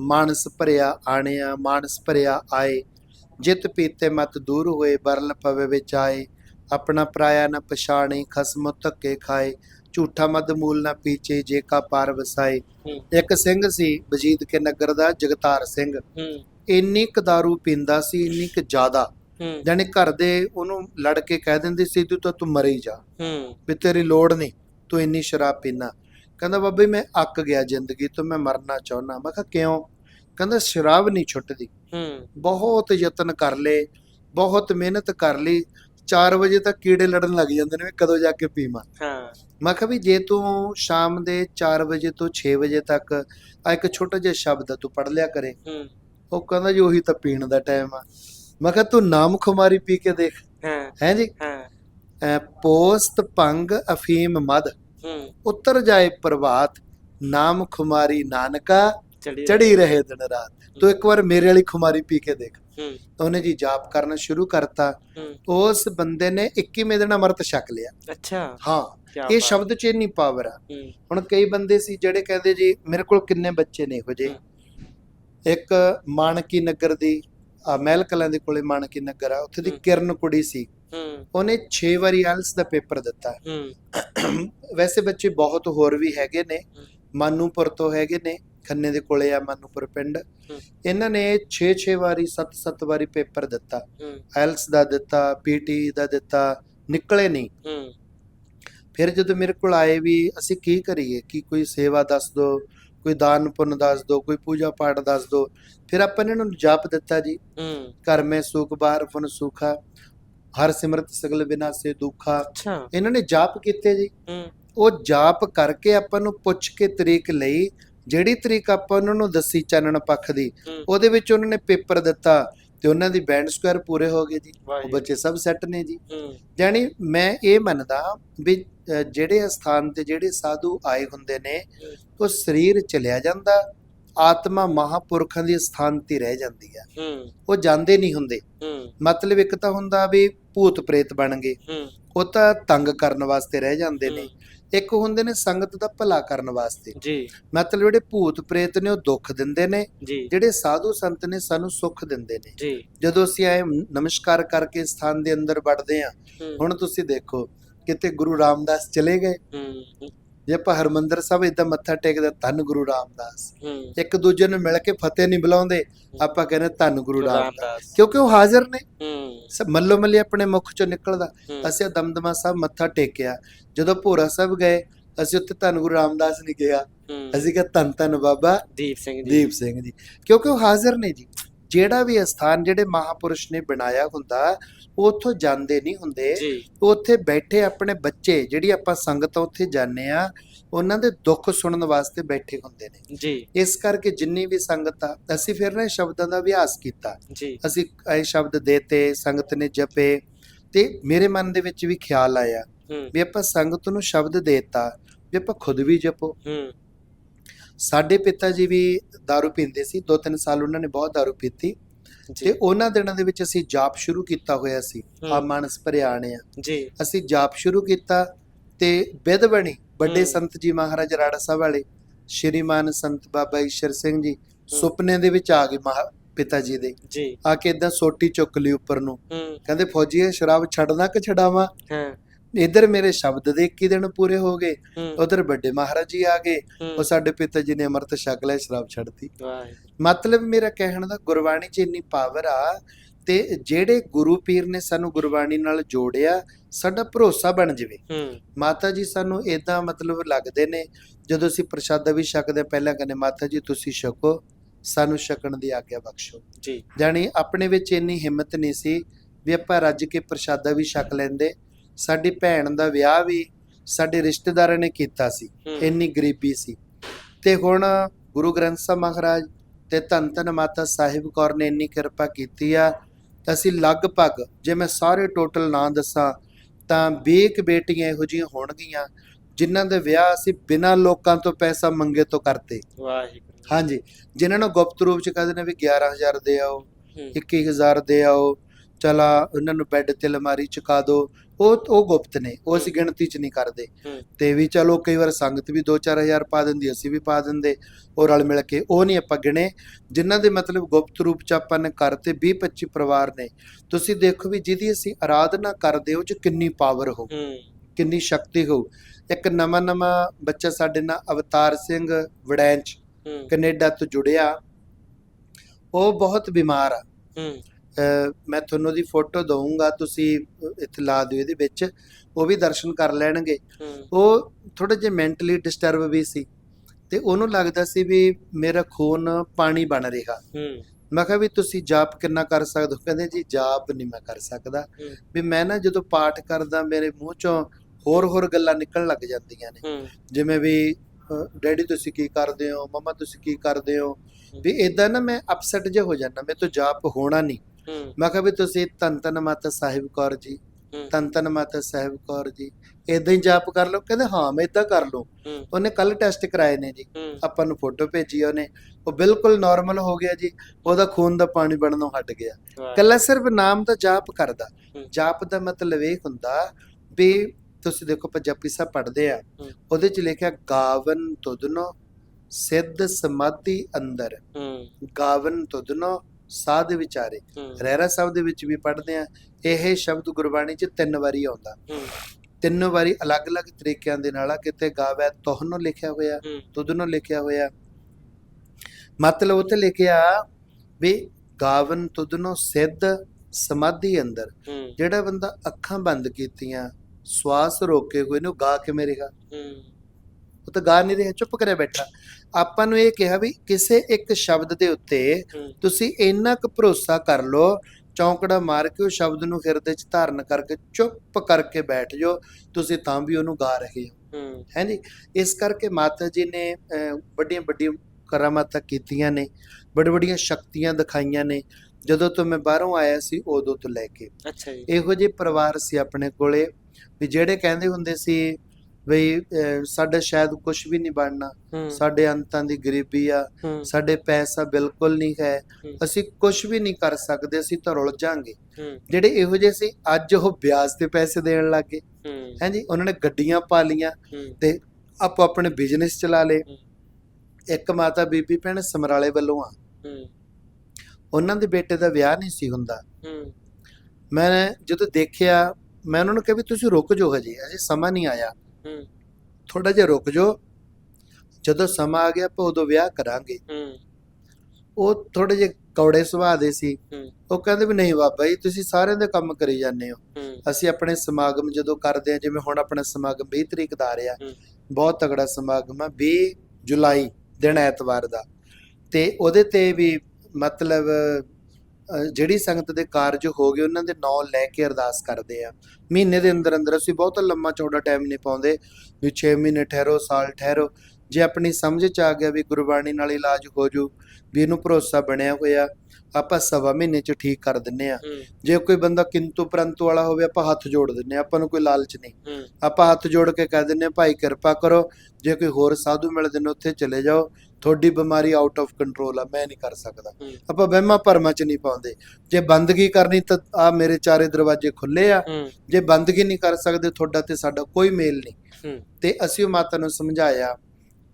ਮਾਨਸ ਭਰਿਆ ਆਣਿਆ ਮਾਨਸ ਭਰਿਆ ਆਏ। ਜਿਤ ਪੀਤੇ ਮਤ ਦੂਰ ਹੋਏ ਬਰਲ ਪਵੇ ਵਿੱਚ ਆਏ। ਆਪਣਾ ਪਰਾਇਆ ਨਾ ਪਛਾਣੇ ਖਸਮ ਧੱਕੇ ਖਾਏ। ਝੂਠਾ ਮਦ ਮੂਲ ਨਾ ਪੀਚੇ ਜੇ ਕਾ ਪਾਰ ਵਸਾਏ। ਇੱਕ ਸਿੰਘ ਸੀ ਵਜੀਦ ਕੇ ਨਗਰ ਦਾ ਜਗਤਾਰ ਸਿੰਘ। ਇੰਨੀ ਕੁ ਦਾਰੂ ਪੀਂਦਾ ਸੀ ਇੰਨੀ ਕੁ ਜ਼ਿਆਦਾ। ਜਾਣੀ ਘਰ ਦੇ ਉਹਨੂੰ ਲੜ ਕੇ ਕਹਿ ਦਿੰਦੇ ਸੀ ਤੂੰ ਤਾਂ ਤੂੰ ਮਰੇ ਹੀ ਜਾ।
ਹੂੰ।
ਵੀ ਤੇਰੀ ਲੋੜ ਨਹੀਂ ਤੂੰ ਇੰਨੀ ਸ਼ਰਾਬ ਪੀਣਾ ਕਹਿੰਦਾ ਬਾਬੇ ਮੈਂ ਅੱਕ ਗਿਆ ਜ਼ਿੰਦਗੀ ਤੋਂ ਮੈਂ ਮਰਨਾ ਚਾਹੁੰਦਾ। ਮੈਂ ਕਿਹਾ ਕਿਉਂ? ਕਹਿੰਦਾ ਸ਼ਰਾਬ ਨਹੀਂ ਛੁੱਟਦੀ।
ਹੂੰ।
ਬਹੁਤ ਯਤਨ ਕਰ ਲਏ ਬਹੁਤ ਮਿਹਨਤ ਕਰ ਲਈ। 4 ਵਜੇ ਤੱਕ ਕੀੜੇ ਲੜਨ ਲੱਗ ਜਾਂਦੇ ਨੇ ਵੀ ਕਦੋਂ ਜਾ ਕੇ ਪੀਵਾਂ।
ਹਾਂ।
ਮੈਂ ਕਿਹਾ ਵੀ ਜੇ ਤੂੰ ਸ਼ਾਮ ਦੇ 4 ਵਜੇ ਤੋਂ 6 ਵਜੇ ਤੱਕ ਆ ਇੱਕ ਛੋਟਾ ਜਿਹਾ ਸ਼ਬਦ ਤੂੰ ਪੜ ਲਿਆ ਕਰੇ।
ਹੂੰ।
ਉਹ ਕਹਿੰਦਾ ਜੀ ਉਹੀ ਤਾਂ ਪੀਣ ਦਾ ਟਾਈਮ ਆ। ਮੈਂ ਕਿਹਾ ਤੂੰ ਨਾਮ ਖੁਮਾਰੀ ਪੀ ਕੇ ਦੇਖ।
ਹਾਂ।
ਹੈ ਜੀ?
ਹਾਂ।
ਪੋਸਤ ਭੰਗ ਅਫੀਮ ਮਦ।
ਹੂੰ।
ਉਤਰ ਜਾਏ ਪ੍ਰਭਾਤ ਨਾਮ ਖੁਮਾਰੀ ਨਾਨਕਾ
ਚੜੀ
ਰਹੇ। ਦਿਨ ਰਾਤ। ਤੂੰ ਇੱਕ ਵਾਰ ਮੇਰੇ ਵਾਲੀ ਖੁਮਾਰੀ ਪੀ ਕੇ ਦੇਖ।
ਹੂੰ।
ਤਾਂ ਉਹਨੇ ਜੀ ਜਾਪ ਕਰਨਾ ਸ਼ੁਰੂ ਕਰਤਾ।
ਹੂੰ।
ਉਸ ਬੰਦੇ ਨੇ 21ਵੇਂ ਦਿਨ ਅਮਰਤ ਛਕ ਲਿਆ।
ਅੱਛਾ।
ਹਾਂ। ਇਹ ਸ਼ਬਦ 'ਚ ਇੰਨੀ ਪਾਵਰ ਆ।
ਹੂੰ।
ਹੁਣ ਕਈ ਬੰਦੇ ਸੀ ਜਿਹੜੇ ਕਹਿੰਦੇ ਜੀ ਮੇਰੇ ਕੋਲ ਕਿੰਨੇ ਬੱਚੇ ਨੇ ਇਹੋ ਜਿਹੇ? ਇੱਕ ਮਾਨਕੀ ਨਗਰ ਦੀ ਮਹਿਲ ਕਲਾਂ ਦੇ ਕੋਲੇ ਮਾਨਕੀ ਨਗਰ ਆ ਉੱਥੇ ਦੀ। ਕਿਰਨ ਕੁੜੀ ਸੀ। ਉਹਨੇ 6 ਵਾਰੀ ਆਇਲਸ ਦਾ ਪੇਪਰ ਦਿੱਤਾ। ਵੈਸੇ ਬੱਚੇ ਬਹੁਤ ਹੋਰ ਵੀ ਹੈਗੇ ਨੇ। ਮਾਨੂਪੁਰ ਤੋਂ ਹੈਗੇ ਨੇ ਖੰਨੇ ਦੇ ਕੋਲੇ ਆ ਮਾਨੂਪੁਰ ਪਿੰਡ। ਇਹਨਾਂ ਨੇ 6-6 ਵਾਰੀ 7-7 ਵਾਰੀ ਪੇਪਰ ਦਿੱਤਾ। ਆਇਲਸ ਦਾ ਦਿੱਤਾ ਪੀਟੀ ਦਾ ਦਿੱਤਾ ਨਿਕਲੇ ਨਹੀਂ। ਫਿਰ ਜਦੋਂ ਮੇਰੇ ਕੋਲ ਆਏ ਵੀ ਅਸੀਂ ਕੀ ਕਰੀਏ? ਕਿ ਕੋਈ ਸੇਵਾ ਦੱਸ ਦਿਓ? ਕੋਈ ਦਾਨ ਪੁੰਨ ਦੱਸ ਦਿਓ ਕੋਈ ਪੂਜਾ ਪਾਠ ਦੱਸ ਦਿਓ ਫਿਰ ਆਪਾਂ ਨੇ ਇਹਨਾਂ ਨੂੰ ਜਾਪ ਦਿੱਤਾ ਜੀ। ਘਰ ਮੈਂ ਸੁਖ ਬਾਹਰ ਫਨ ਸੁਖਾ ਹਰ ਸਿਮਰਤ ਸਗਲ ਵਿਨਾਸੇ ਦੁਖਾ। ਇਹਨਾਂ ਨੇ ਜਾਪ ਕੀਤੇ ਜੀ। ਉਹ ਜਾਪ ਕਰਕੇ ਆਪਾਂ ਨੂੰ ਪੁੱਛ ਕੇ ਤਰੀਕ ਲਈ ਜਿਹੜੀ ਤਰੀਕ ਆਪਾਂ ਉਹਨਾਂ ਨੂੰ ਦੱਸੀ ਚਾਨਣ ਪੱਖ ਦੀ ਉਹਦੇ ਵਿੱਚ ਉਹਨਾਂ ਨੇ ਪੇਪਰ ਦਿੱਤਾ ਤੇ ਉਹਨਾਂ ਦੀ ਬੈਂਡ ਸਕੁਅਰ ਪੂਰੇ ਹੋ ਗਏ ਜੀ। ਉਹ ਬੱਚੇ ਸਭ ਸੈੱਟ ਨੇ ਜੀ। ਜਾਣੀ ਮੈਂ ਇਹ ਮੰਨਦਾ ਵੀ ਜਿਹੜੇ ਸਥਾਨ ਤੇ ਜਿਹੜੇ ਸਾਧੂ ਆਏ ਹੁੰਦੇ ਨੇ ਉਹ ਸਰੀਰ ਚਲਿਆ ਜਾਂਦਾ ਆਤਮਾ ਮਹਾਪੁਰਖਾਂ ਦੀ ਸਥਾਨ ਤੇ ਰਹਿ ਜਾਂਦੀ ਆ ਉਹ ਜਾਂਦੇ ਨਹੀਂ ਹੁੰਦੇ। ਮਤਲਬ ਇੱਕ ਤਾਂ ਹੁੰਦਾ ਵੀ ਭੂਤ ਪ੍ਰੇਤ ਬਣ ਗਏ। ਉਹ ਤਾਂ ਤੰਗ ਕਰਨ ਵਾਸਤੇ ਰਹਿ ਜਾਂਦੇ ਨੇ। ਇੱਕ ਹੁੰਦੇ ਨੇ ਸੰਗਤ ਦਾ ਭਲਾ ਕਰਨ ਵਾਸਤੇ।
ਜੀ।
ਮਤਲਬ ਜਿਹੜੇ ਭੂਤ ਪ੍ਰੇਤ ਨੇ ਉਹ ਦੁੱਖ ਦਿੰਦੇ ਨੇ। ਜਿਹੜੇ ਸਾਧੂ ਸੰਤ ਨੇ ਸਾਨੂੰ ਸੁੱਖ ਦਿੰਦੇ ਨੇ। ਜਦੋਂ ਅਸੀਂ ਆਏ ਨਮਸਕਾਰ ਕਰਕੇ ਸਥਾਨ ਦੇ ਅੰਦਰ ਵੜਦੇ ਆ ਹੁਣ ਤੁਸੀਂ ਦੇਖੋ ਕਿਤੇ ਗੁਰੂ ਰਾਮਦਾਸ ਚਲੇ ਗਏ। ਜੇ ਆਪਾਂ ਹਰਮੰਦਰ ਸਾਹਿਬ ਇਦਾਂ ਮੱਥਾ ਟੇਕਦੇ ਧੰਨ ਗੁਰੂ ਰਾਮਦਾਸ। ਇੱਕ ਦੂਜੇ ਨੂੰ ਮਿਲ ਕੇ ਫਤਿਹ ਨਹੀਂ ਬੁਲਾਉਂਦੇ ਆਪਾਂ ਕਹਿੰਦੇ ਧੰਨ ਗੁਰੂ ਰਾਮਦਾਸ। ਕਿਉਂਕਿ ਉਹ ਹਾਜ਼ਰ ਨੇ। ਮੱਲੋ ਮੱਲੀ ਆਪਣੇ ਮੁਖ ਚੋਂ ਨਿਕਲਦਾ। ਅਸੀਂ ਦਮਦਮਾ ਸਾਹਿਬ ਮੱਥਾ ਟੇਕਿਆ। ਜਦੋਂ ਭੋਰਾ ਸਾਹਿਬ ਗਏ ਅਸੀਂ ਉੱਥੇ ਧੰਨ ਗੁਰੂ ਰਾਮਦਾਸ ਨਹੀਂ
ਹੂੰ,
ਅਸੀਂ ਕਿਹਾ ਧੰਨ ਧੰਨ ਬਾਬਾ
ਦੀਪ ਸਿੰਘ ਜੀ।
ਦੀਪ ਸਿੰਘ ਜੀ। ਕਿਉਂਕਿ ਉਹ ਹਾਜ਼ਰ ਨੇ ਜੀ। ਜਿਹੜਾ ਵੀ ਅਸਥਾਨ ਜਿਹੜੇ ਮਹਾਪੁਰਸ਼ ਨੇ ਬਣਾਇਆ ਹੁੰਦਾ ਉੱਥੋਂ ਜਾਂਦੇ ਨਹੀਂ ਹੁੰਦੇ
ਜੀ
ਉਹ ਉੱਥੇ ਬੈਠੇ ਆਪਣੇ ਬੱਚੇ ਜਿਹੜੀ ਆਪਾਂ ਸੰਗਤ ਉੱਥੇ ਜਾਂਦੇ ਆ ਉਹਨਾਂ ਦੇ ਦੁੱਖ ਸੁਣਨ ਵਾਸਤੇ ਬੈਠੇ ਹੁੰਦੇ ਨੇ
ਜੀ
ਇਸ ਕਰਕੇ ਜਿੰਨੀ ਵੀ ਸੰਗਤ ਆ ਅਸੀਂ ਫਿਰ ਨਾ ਇਹ ਸ਼ਬਦਾਂ ਦਾ ਅਭਿਆਸ ਕੀਤਾ
ਜੀ
ਅਸੀਂ ਇਹ ਸ਼ਬਦ ਦੇਤੇ ਸੰਗਤ ਨੇ ਜਪੇ ਤੇ ਮੇਰੇ ਮਨ ਦੇ ਵਿੱਚ ਵੀ ਖਿਆਲ ਆਇਆ
ਹੂੰ
ਵੀ ਆਪਾਂ ਸੰਗਤ ਨੂੰ ਸ਼ਬਦ ਦੇਤਾ ਵੀ ਆਪਾਂ ਖੁਦ ਵੀ ਜਪੋ
ਹੂੰ
ਸਾਡੇ ਪਿਤਾ ਜੀ ਵੀ दारू ਪੀਂਦੇ ਸੀ ਦੋ ਤਿੰਨ ਸਾਲ ਉਹਨਾਂ ਨੇ ਬਹੁਤ दारू ਪੀਤੀ
ਜੀ
ਤੇ ਉਹਨਾਂ ਦਿਨਾਂ ਦੇ ਵਿੱਚ ਅਸੀਂ ਜਾਪ ਸ਼ੁਰੂ ਕੀਤਾ ਹੋਇਆ ਸੀ। ਆ ਮਾਨਸ ਭਰਿਆਣੇ ਆ
ਜੀ।
ਅਸੀਂ ਜਾਪ ਸ਼ੁਰੂ ਕੀਤਾ ਤੇ ਬਿਦ ਬਣੀ ਵੱਡੇ। ਸੰਤ ਜੀ ਮਹਾਰਾਜ ਰਾੜਾ ਸਾਹਿਬ ਵਾਲੇ ਸ਼੍ਰੀਮਾਨ ਸੰਤ ਬਾਬਾ ਈਸ਼ਰ ਸਿੰਘ ਜੀ ਸੁਪਨੇ ਦੇ ਵਿੱਚ ਆ ਗਏ ਮਹਾ ਪਿਤਾ ਜੀ ਦੇ।
ਜੀ।
ਆ ਕੇ ਇਦਾਂ ਸੋਟੀ ਚੁੱਕ ਲਈ ਉੱਪਰ ਨੂੰ। ਕਹਿੰਦੇ ਫੌਜੀਏ ਸ਼ਰਾਬ ਛੱਡਣਾ ਕਿ ਛਡਾਵਾਂ?
ਹਾਂ।
ਇਧਰ ਮੇਰੇ ਸ਼ਬਦ ਦੇ 21 ਦਿਨ ਪੂਰੇ ਹੋ ਗਏ ਉਧਰ ਵੱਡੇ ਮਹਾਰਾਜ ਜੀ ਆ ਗਏ ਉਹ ਸਾਡੇ ਪਿਤਾ ਜੀ ਨੇ ਅੰਮ੍ਰਿਤ ਛਕ ਲਿਆ ਸ਼ਰਾਬ ਛੱਡਤੀ। ਮਤਲਬ ਮੇਰਾ ਕਹਿਣ ਦਾ ਗੁਰਬਾਣੀ 'ਚ ਇੰਨੀ ਪਾਵਰ ਆ ਤੇ ਜਿਹੜੇ ਗੁਰੂ ਪੀਰ ਨੇ ਸਾਨੂੰ ਗੁਰਬਾਣੀ ਨਾਲ ਜੋੜਿਆ ਸਾਡਾ ਭਰੋਸਾ ਬਣ ਜਾਵੇ। ਮਾਤਾ ਜੀ ਸਾਨੂੰ ਇਦਾਂ ਮਤਲਬ ਲੱਗਦੇ ਨੇ ਜਦੋਂ ਅਸੀਂ ਪ੍ਰਸ਼ਾਦਾ ਵੀ ਛਕਦੇ ਪਹਿਲਾਂ ਕਹਿੰਦੇ ਮਾਤਾ ਜੀ ਤੁਸੀਂ ਛਕੋ ਸਾਨੂੰ ਛਕਣ ਦੀ ਆਗਿਆ ਬਖਸ਼ੋ।
ਜੀ।
ਜਾਣੀ ਆਪਣੇ ਵਿੱਚ ਇੰਨੀ ਹਿੰਮਤ ਨਹੀਂ ਸੀ ਵੀ ਆਪਾਂ ਰੱਜ ਕੇ ਪ੍ਰਸ਼ਾਦਾ ਵੀ ਛਕ ਲੈਂਦੇ ਸਾਡੀ ਭੈਣ ਦਾ ਵਿਆਹ ਵੀ ਸਾਡੇ ਰਿਸ਼ਤੇਦਾਰਾਂ ਨੇ ਕੀਤਾ ਸੀ ਇੰਨੀ ਗਰੀਬੀ ਸੀ। ਤੇ ਹੁਣ ਗੁਰੂ ਗ੍ਰੰਥ ਸਾਹਿਬ ਮਹਾਰਾਜ ਤੇ ਧੰਨ ਧੰਨ ਮਾਤਾ ਸਾਹਿਬ ਕੌਰ ਨੇ ਇੰਨੀ ਕਿਰਪਾ ਕੀਤੀ ਆ ਅਸੀਂ ਲਗਭਗ ਜੇ ਮੈਂ ਸਾਰੇ ਟੋਟਲ ਨਾਂ ਦੱਸਾਂ ਤਾਂ 20 ਕੁ ਬੇਟੀਆਂ ਇਹੋ ਜਿਹੀਆਂ ਹੋਣਗੀਆਂ ਜਿਨ੍ਹਾਂ ਦੇ ਵਿਆਹ ਅਸੀਂ ਬਿਨਾਂ ਲੋਕਾਂ ਤੋਂ ਪੈਸਾ ਮੰਗੇ ਤੋਂ ਕਰਤੇ।
ਵਾਹਿਗੁਰੂ।
ਹਾਂਜੀ ਜਿਨ੍ਹਾਂ ਨੂੰ ਗੁਪਤ ਰੂਪ ਚ ਕਹਿੰਦੇ ਨੇ ਵੀ 11000 ਦੇ ਆਓ
ਹੂੰ।
21000 ਦੇ ਆਓ ਚਲਾ ਉਹਨਾਂ ਨੂੰ ਬੈੱਡ ਤੇ ਅਲਮਾਰੀ ਚੁਕਾ ਦਿਓ ਉਹ ਉਹ ਗੁਪਤ ਨੇ ਉਹ ਅਸੀਂ ਗਿਣਤੀ ਚ ਨਹੀਂ ਕਰਦੇ। ਤੇ ਵੀ ਚਲੋ ਕਈ ਵਾਰ ਸੰਗਤ ਵੀ 2-4000 ਪਾ ਦਿੰਦੀ ਅਸੀਂ ਵੀ ਪਾ ਦਿੰਦੇ ਉਹ ਰਲ ਮਿਲ ਕੇ ਉਹ ਨਹੀਂ ਆਪਾਂ ਗਿਣੇ। ਜਿਨ੍ਹਾਂ ਦੇ ਮਤਲਬ ਗੁਪਤ ਰੂਪ ਚ ਆਪਾਂ ਨੇ ਕਰਤੇ 20-25 ਪਰਿਵਾਰ ਨੇ ਤੁਸੀਂ ਦੇਖੋ ਵੀ ਜਿਹਦੀ ਅਸੀਂ ਆਰਾਧਨਾ ਕਰਦੇ ਉਹ ਚ ਕਿੰਨੀ ਪਾਵਰ ਹੋ। ਕਿੰਨੀ ਸ਼ਕਤੀ ਹੋ ਇੱਕ ਨਵਾਂ ਨਵਾਂ ਬੱਚਾ ਸਾਡੇ ਨਾਲ ਅਵਤਾਰ ਸਿੰਘ ਵੜੈਂਚ ਕੈਨੇਡਾ ਤੋਂ ਜੁੜਿਆ। ਉਹ ਬਹੁਤ ਬਿਮਾਰ ਆ। ਮੈਂ ਤੁਹਾਨੂੰ ਉਹਦੀ ਫੋਟੋ ਦਊਂਗਾ ਤੁਸੀਂ ਇੱਥੇ ਲਾ ਦਿਓ ਇਹਦੇ ਵਿੱਚ ਉਹ ਵੀ ਦਰਸ਼ਨ ਕਰ ਲੈਣਗੇ। ਉਹ ਥੋੜਾ ਜਿਹਾ ਮੈਂਟਲੀ ਡਿਸਟਰਬ ਵੀ ਸੀ ਤੇ ਉਹਨੂੰ ਲੱਗਦਾ ਸੀ ਵੀ ਮੇਰਾ ਖੂਨ ਪਾਣੀ ਬਣ ਰਿਹਾ। ਮੈਂ ਕਿਹਾ ਵੀ ਤੁਸੀਂ ਜਾਪ ਕਿੰਨਾ ਕਰ ਸਕਦੇ ਹੋ? ਕਹਿੰਦੇ ਜੀ ਜਾਪ ਨਹੀਂ ਮੈਂ ਕਰ ਸਕਦਾ। ਵੀ ਮੈਂ ਨਾ ਜਦੋਂ ਪਾਠ ਕਰਦਾ ਮੇਰੇ ਮੂੰਹ ਚੋਂ ਹੋਰ ਹੋਰ ਗੱਲਾਂ ਨਿਕਲਣ ਲੱਗ ਜਾਂਦੀਆਂ ਨੇ। ਜਿਵੇਂ ਵੀ ਡੈਡੀ ਤੁਸੀਂ ਕੀ ਕਰਦੇ ਹੋ? ਮਮਾ ਤੁਸੀਂ ਕੀ ਕਰਦੇ ਹੋ? ਵੀ ਇਦਾਂ ਨਾ ਮੈਂ ਅਪਸੈਟ ਜਿਹਾ ਹੋ ਜਾਂਦਾ ਮੇਰੇ ਤੋਂ ਜਾਪ ਹੋਣਾ ਨਹੀਂ। ਮੈਂ ਕਿਹਾ ਵੀ ਤੁਸੀਂ ਧੰਨ ਧੰਨ ਮਾਤਾ ਸਾਹਿਬ ਕੌਰ ਜੀ। ਧੰਨ ਧੰਨ ਮਾਤਾ ਸਾਹਿਬ ਕੌਰ ਜੀ ਇਦਾਂ ਹੀ ਜਾਪ ਕਰ ਲਓ। ਕਹਿੰਦੇ ਹਾਂ ਮੈਂ ਇਦਾਂ ਕਰ
ਹੂੰ।
ਉਹਨੇ ਕੱਲ ਟੈਸਟ ਕਰਾਏ ਨੇ ਜੀ। ਆਪਾਂ ਨੂੰ ਫੋਟੋ ਭੇਜੀ ਉਹਨੇ। ਉਹ ਬਿਲਕੁਲ ਨਾਰਮਲ ਹੋ ਗਿਆ ਜੀ। ਉਹਦਾ ਖੂਨ ਦਾ ਪਾਣੀ ਬਣਨੋਂ ਹਟ ਗਿਆ। ਕੱਲਾ ਸਿਰਫ ਨਾਮ ਦਾ ਜਾਪ ਕਰਦਾ। ਜਾਪ ਦਾ ਮਤਲਬ ਇਹ ਹੁੰਦਾ ਵੀ ਤੁਸੀਂ ਦੇਖੋ ਪੰਜਾਬੀ ਸਾਹਿਬ ਪੜ੍ਹਦੇ ਆ। ਉਹਦੇ ਚ ਲਿਖਿਆ ਗਾਵਨ ਤੁਧਨੋ ਸਿੱਧ ਸਮਾਧੀ ਅੰਦਰ। ਗਾਵਨ ਤੁਧਨੋ ਸਾਧ ਵਿਚਾਰੇ। ਰਹਿਰਾ ਸਾਹਿਬ ਦੇ ਵਿੱਚ ਵੀ ਪੜ੍ਹਦੇ ਆ ਇਹ ਸ਼ਬਦ ਗੁਰਬਾਣੀ 'ਚ ਤਿੰਨ ਵਾਰੀ ਆਉਂਦਾ। ਤਿੰਨ ਵਾਰੀ ਅਲੱਗ-ਅਲੱਗ ਤਰੀਕਿਆਂ ਦੇ ਨਾਲ ਆ ਕਿਤੇ ਗਾਵੈ ਤੋਹਨੋਂ ਲਿਖਿਆ ਹੋਇਆ ਤੁਧਨੋਂ ਲਿਖਿਆ ਹੋਇਆ। ਮਤਲਬ ਉੱਥੇ ਲਿਖਿਆ ਵੀ ਗਾਵਨ ਤੁਧਨੋਂ ਸਿੱਧ ਸਮਾਧੀ ਅੰਦਰ। ਜਿਹੜਾ ਬੰਦਾ ਅੱਖਾਂ ਬੰਦ ਕੀਤੀਆਂ ਸਵਾਸ ਰੋਕੇ ਹੋਏ ਨੂੰ ਗਾ ਕੇ ਮੇਰੇਗਾ
ਹੂੰ।
ਉਹ ਤਾਂ ਗਾ ਨਹੀਂ ਰਿਹਾ ਚੁੱਪ ਕਰਿਆ ਬੈਠਾ। ਆਪਾਂ ਨੂੰ ਇਹ ਕਿਹਾ ਵੀ ਕਿਸੇ ਇੱਕ ਸ਼ਬਦ ਦੇ ਉੱਤੇ ਤੁਸੀਂ ਇੰਨਾ ਕੁ ਭਰੋਸਾ ਕਰ ਲਓ ਚੌਂਕੜਾ ਮਾਰ ਕੇ ਉਹ ਸ਼ਬਦ ਨੂੰ ਹਿਰਦੇ 'ਚ ਧਾਰਨ ਕਰਕੇ ਚੁੱਪ ਕਰਕੇ ਬੈਠ ਜਾਓ ਤੁਸੀਂ ਤਾਂ ਵੀ ਉਹਨੂੰ ਗਾ ਰਹੇ ਹੋ।
ਹੂੰ।
ਹੈਂਜੀ ਇਸ ਕਰਕੇ ਮਾਤਾ ਜੀ ਨੇ ਵੱਡੀਆਂ ਵੱਡੀਆਂ ਕਰਾਮਾਤਾਂ ਕੀਤੀਆਂ ਨੇ ਬੜੀ ਵੱਡੀਆਂ ਸ਼ਕਤੀਆਂ ਦਿਖਾਈਆਂ ਨੇ। ਜਦੋਂ ਤੋਂ ਮੈਂ ਬਾਹਰੋਂ ਆਇਆ ਸੀ ਉਦੋਂ ਤੋਂ ਲੈ ਕੇ।
ਅੱਛਾ ਜੀ।
ਇਹੋ ਜਿਹੇ ਪਰਿਵਾਰ ਸੀ ਆਪਣੇ ਕੋਲੇ ਵੀ ਜਿਹੜੇ ਕਹਿੰਦੇ ਹੁੰਦੇ ਸੀ ਵੀ ਸਾਡਾ ਸ਼ਾਇਦ ਕੁਝ ਵੀ ਨਹੀਂ ਬਣਨਾ। ਸਾਡੇ ਅੰਤਾਂ ਦੀ ਗਰੀਬੀ ਆ ਸਾਡੇ ਪੈਸਾ ਬਿਲਕੁਲ ਨਹੀਂ ਹੈ। ਅਸੀਂ ਕੁਝ ਵੀ ਨਹੀਂ ਕਰ ਸਕਦੇ ਅਸੀਂ ਤਾਂ ਰੁਲ ਜਾਾਂਗੇ। ਜਿਹੜੇ ਇਹੋ ਜਿਹੇ ਸੀ ਅੱਜ ਉਹ ਵਿਆਜ ਤੇ ਪੈਸੇ ਦੇਣ ਲੱਗੇ। ਹਾਂਜੀ ਉਹਨਾਂ ਨੇ ਗੱਡੀਆਂ ਪਾ ਲੀਆਂ ਤੇ ਆਪੋ ਆਪਣੇ ਬਿਜ਼ਨਸ ਚਲਾ ਲਏ। ਇੱਕ ਮਾਤਾ ਬੀਬੀ ਭੈਣ ਸਮਰਾਲੇ ਵੱਲੋਂ ਆ। ਉਹਨਾਂ ਦੇ ਬੇਟੇ ਦਾ ਵਿਆਹ ਨਹੀਂ ਸੀ ਹੁੰਦਾ। ਮੈਂ ਜਦੋਂ ਦੇਖਿਆ ਮੈਂ ਉਹਨਾਂ ਨੂੰ ਕਿਹਾ ਵੀ ਤੁਸੀਂ ਰੁਕ ਜਾਓ ਹਜੇ ਅਜੇ ਸਮਾਂ ਨਹੀਂ ਆਇਆ।
ਹੂੰ।
ਥੋੜਾ ਜਿਹਾ ਰੁਕ ਜਾਓ। ਜਦੋਂ ਸਮਾਂ ਆ ਗਿਆ ਆਪਾਂ ਉਦੋਂ ਵਿਆਹ ਕਰਾਂਗੇ।
ਹੂੰ।
ਉਹ ਥੋੜੇ ਜਿਹੇ ਕੌੜੇ ਸੁਭਾਅ ਦੇ ਸੀ। ਉਹ ਕਹਿੰਦੇ ਵੀ ਨਹੀਂ ਬਾਬਾ ਜੀ ਤੁਸੀਂ ਸਾਰਿਆਂ ਦੇ ਕੰਮ ਕਰੀ ਜਾਂਦੇ ਹੋ। ਅਸੀਂ ਆਪਣੇ ਸਮਾਗਮ ਜਦੋਂ ਕਰਦੇ ਆ ਜਿਵੇਂ ਹੁਣ ਆਪਣਾ ਸਮਾਗਮ 20 ਤਰੀਕ ਦਾ ਆ ਰਿਹਾ। ਬਹੁਤ ਤਗੜਾ ਸਮਾਗਮ ਆ 20 ਜੁਲਾਈ ਦਿਨ ਐਤਵਾਰ ਦਾ। ਤੇ ਉਹਦੇ ਤੇ ਵੀ ਮਤਲਬ ਜਿਹੜੀ ਸੰਗਤ ਦੇ ਕਾਰਜ ਹੋ ਗਏ ਉਹਨਾਂ ਦੇ ਨਾਂ ਲੈ ਕੇ ਅਰਦਾਸ ਕਰਦੇ ਆ। ਮਹੀਨੇ ਦੇ ਅੰਦਰ ਅੰਦਰ ਅਸੀਂ ਬਹੁਤ ਲੰਮਾ ਚੌੜਾ ਟਾਈਮ ਨਹੀਂ ਪਾਉਂਦੇ। ਵੀ 6 ਮਹੀਨੇ ਠਹਿਰੋ ਸਾਲ ਠਹਿਰੋ। ਜੇ ਆਪਣੀ ਸਮਝ ਚ ਆ ਗਿਆ ਵੀ ਗੁਰਬਾਣੀ ਨਾਲ ਇਲਾਜ ਹੋ ਜੂ ਵੀ ਇਹਨੂੰ ਭਰੋਸਾ ਬਣਿਆ ਹੋਇਆ ਆਪਾਂ ਸਵਾ ਮਹੀਨੇ ਚ ਠੀਕ ਕਰ ਦਿੰਨੇ ਆ। ਜੇ ਕੋਈ ਬੰਦਾ ਕਿੰਤੂ ਪ੍ਰੰਤੂ ਵਾਲਾ ਹੋਵੇ ਆਪਾਂ ਹੱਥ ਜੋੜ ਦਿੰਨੇ ਆ। ਆਪਾਂ ਨੂੰ ਕੋਈ ਲਾਲਚ ਨਹੀਂ। ਆਪਾਂ ਹੱਥ ਜੋੜ ਕੇ ਕਹਿ ਦਿੰਨੇ ਆ ਭਾਈ ਕਿਰਪਾ ਕਰੋ। ਜੇ ਕੋਈ ਹੋਰ ਸਾਧੂ ਮਿਲਦੇ ਨੇ ਉੱਥੇ ਚਲੇ ਜਾਓ। ਤੁਹਾਡੀ ਬਿਮਾਰੀ ਆਊਟ ਆਫ ਕੰਟਰੋਲ ਆ ਮੈਂ ਨਹੀਂ ਕਰ ਸਕਦਾ। ਆਪਾਂ ਵਹਿਮਾਂ ਭਰਮਾਂ ਚ ਨਹੀਂ ਪਾਉਂਦੇ। ਜੇ ਬੰਦਗੀ ਕਰਨੀ ਤਾਂ ਆ ਮੇਰੇ ਚਾਰੇ ਦਰਵਾਜ਼ੇ ਖੁੱਲੇ ਆ। ਜੇ ਬੰਦਗੀ ਨਹੀਂ ਕਰ ਸਕਦੇ ਤੁਹਾਡਾ ਤੇ ਸਾਡਾ ਕੋਈ ਮੇਲ ਨਹੀਂ। ਤੇ ਅਸੀਂ ਉਹ ਮਾਤਾ ਨੂੰ ਸਮਝਾਇਆ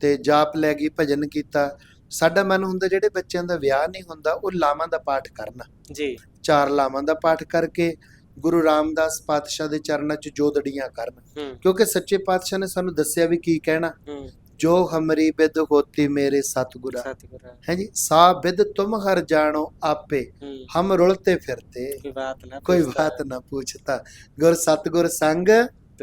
ਤੇ ਜਾਪ ਲੈ ਗਈ ਭਜਨ ਕੀਤਾ। ਸਾਡਾ ਮਨ ਹੁੰਦਾ ਜਿਹੜੇ ਬੱਚਿਆਂ ਦਾ ਵਿਆਹ ਨਹੀਂ ਹੁੰਦਾ ਉਹ ਲਾਵਾਂ ਦਾ ਪਾਠ ਕਰਨਾ।
ਜੀ।
ਚਾਰ ਲਾਵਾਂ ਦਾ ਪਾਠ ਕਰਕੇ ਗੁਰੂ ਰਾਮਦਾਸ ਪਾਤਸ਼ਾਹ ਦੇ ਚਰਨਾਂ 'ਚ ਜੋਦੜੀਆਂ ਕਰਨ। ਕਿਉਂਕਿ ਸੱਚੇ ਪਾਤਸ਼ਾਹ ਨੇ ਸਾਨੂੰ ਦੱਸਿਆ ਵੀ ਕੀ ਕਹਿਣਾ। ਜੋ ਹਮਰੀ ਬਿਦ ਹੋਤੀ ਮੇਰੇ ਸਤਗੁਰਾ।
ਸਤਿਗੁਰ।
ਹੈ ਜੀ? ਸਾ ਬਿਦ ਤੁਮ ਹਰ ਜਾਣੋ ਆਪੇ।
ਹੂੰ।
ਹਮ ਰੁਲਤੇ ਫਿਰਤੇ।
ਕੋਈ ਬਾਤ ਨਾ
ਕੋਈ। ਬਾਤ ਨਾ ਪੁੱਛਤਾ। ਗੁਰ ਸਤਗੁਰ ਸੰਗ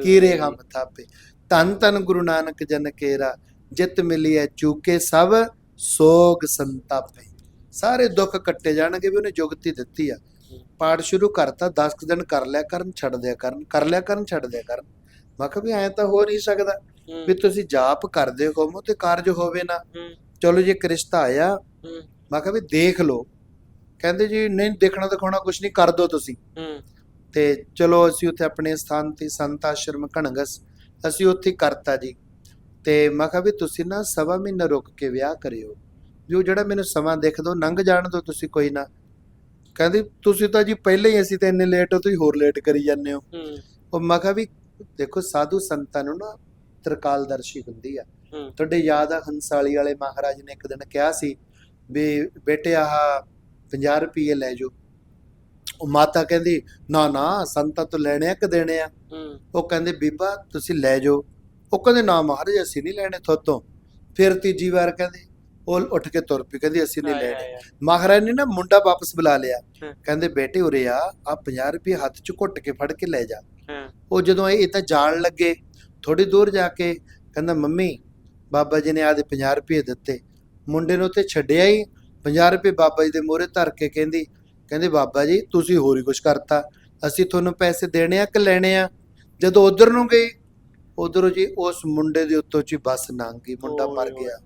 ਕੀਰੇ। ਹਮ ਥਾਪੇ। ਤਨ ਤਨ ਗੁਰੂ ਨਾਨਕ ਜਨ ਕੇਰਾ। ਜਿਤ ਮਿਲੀਐ ਚੂਕੇ ਸਭ ਸੋਗ ਸੰਤਾਪੇ। ਸਾਰੇ ਦੁੱਖ ਕੱਟੇ ਜਾਣਗੇ ਵੀ ਉਹਨੇ ਜੁਗਤੀ ਦਿੱਤੀ ਆ। ਪਾਠ ਸ਼ੁਰੂ ਕਰਤਾ 10 ਕੁ ਦਿਨ ਕਰ ਲਿਆ ਕਰਨ ਛੱਡ ਦਿਆ ਕਰਨ ਕਰ ਲਿਆ ਕਰਨ ਛੱਡ ਦਿਆ ਕਰਨ। ਮੈਂ ਕਿਹਾ ਵੀ ਐਂ ਤਾਂ ਹੋ ਨਹੀਂ ਸਕਦਾ। ਵੀ ਤੁਸੀਂ ਜਾਪ ਕਰਦੇ ਹੋ ਤੇ ਕਾਰਜ ਹੋਵੇ ਨਾ। ਚਲੋ ਜੇ ਕ੍ਰਿਸ਼ਤਾ ਆਇਆ ਮੈਂ ਕਿਹਾ ਵੀ ਦੇਖ ਲਓ। ਕਹਿੰਦੇ ਜੀ ਨਹੀਂ ਦੇਖਣਾ ਦਿਖਾਉਣਾ ਕੁਝ ਨਹੀਂ ਕਰ ਦੋ ਤੁਸੀਂ। ਤੇ ਚਲੋ ਅਸੀਂ ਉੱਥੇ ਆਪਣੇ ਸਥਾਨ ਤੇ ਸੰਤ ਆਸ਼ਰਮ ਕਣਗਸ ਅਸੀਂ ਉੱਥੇ ਕਰਤਾ ਜੀ। ਤੇ ਮੈਂ ਕਿਹਾ ਵੀ ਤੁਸੀਂ ਨਾ ਸਵਾ ਮਹੀਨਾ ਰੁਕ ਕੇ ਵਿਆਹ ਕਰਿਓ। ਉਹ ਜਿਹੜਾ ਮੈਨੂੰ ਸਮਾਂ ਦੇਖ ਦੋ ਲੰਘ ਜਾਣ ਦੋ ਤੁਸੀਂ ਕੋਈ ਨਾ। ਕਹਿੰਦੀ ਤੁਸੀਂ ਤਾਂ ਜੀ ਪਹਿਲੇ ਹੀ ਅਸੀਂ ਤਾਂ ਇੰਨੇ ਲੇਟ ਹੋ ਤੁਸੀਂ ਹੋਰ ਲੇਟ ਕਰੀ ਜਾਂਦੇ ਹੂੰ, ਉਹ ਮੈਂ ਕਿਹਾ ਵੀ ਦੇਖੋ ਸਾਧੂ ਸੰਤਾਂ ਨੂੰ ਨਾ ਤਰਕਾਲਦਰਸ਼ੀ ਹੁੰਦੀ ਆ। ਤੁਹਾਡੇ ਯਾਦ ਆ ਹੰਸਾਲੀ ਵਾਲੇ ਮਹਾਰਾਜ ਨੇ ਇੱਕ ਦਿਨ ਕਿਹਾ ਸੀ ਵੀ ਬੇਟੇ ਆਹ 50 ਰੁਪਏ ਲੈ ਜਾਓ। ਉਹ ਮਾਤਾ ਕਹਿੰਦੀ ਨਾ ਨਾ ਸੰਤਾਂ ਤੋਂ ਲੈਣੇ ਆ ਕਿ ਦੇਣੇ ਆ? ਉਹ ਕਹਿੰਦੇ ਬੀਬਾ ਤੁਸੀਂ ਲੈ ਜਾਓ। ਉਹ ਕਹਿੰਦੇ ਨਾ ਮਹਾਰਾਜ ਅਸੀਂ ਨਹੀਂ ਲੈਣੇ ਤੁਹਾਤੋਂ। ਫਿਰ ਤੀਜੀ ਵਾਰ ਕਹਿੰਦੇ ਉਹ ਉੱਠ ਕੇ ਤੁਰ ਪਈ ਕਹਿੰਦੀ ਅਸੀਂ ਨਹੀਂ
ਆਏ,
ਲੈਣੇ।
ਆਏ।
ਮਹਾਰਾਜ ਨੇ ਨਾ ਮੁੰਡਾ ਵਾਪਸ ਬੁਲਾ ਲਿਆ।
ਹਾਂ।
ਕਹਿੰਦੇ ਬੇਟੇ ਉਰੇ ਆ ਆ 50 ਰੁਪਏ ਹੱਥ 'ਚ ਘੁੱਟ ਕੇ ਫੜ ਕੇ ਲੈ ਜਾ।
ਹਾਂ,
ਉਹ ਜਦੋਂ ਇਹ ਇਹ ਤਾਂ ਜਾਣ ਲੱਗੇ ਥੋੜੀ ਦੂਰ ਜਾ ਕੇ ਕਹਿੰਦਾ ਮੰਮੀ ਬਾਬਾ ਜੀ ਨੇ ਆਦੇ 50 ਰੁਪਏ ਦਿੱਤੇ। ਮੁੰਡੇ ਨੂੰ ਤੇ ਛੱਡਿਆ ਹੀ 50 ਰੁਪਏ ਬਾਬਾ ਜੀ ਦੇ ਮੋਹਰੇ ਧਰ ਕੇ ਕਹਿੰਦੀ ਕਹਿੰਦੇ ਬਾਬਾ ਜੀ ਤੁਸੀਂ ਹੋਰ ਹੀ ਕੁਝ ਕਰਤਾ। ਅਸੀਂ ਤੁਹਾਨੂੰ ਪੈਸੇ ਦੇਣੇ ਆ ਕਿ ਲੈਣੇ ਆ? ਜਦੋਂ ਉਧਰ ਨੂੰ ਗਈ ਉਧਰੋਂ ਜੀ ਉਸ ਮੁੰਡੇ ਦੇ ਉੱਤੋਂ ਚ ਹੀ ਬੱਸ ਲੰਘ ਗਈ ਮੁੰਡਾ ਮਰ ਗਿਆ।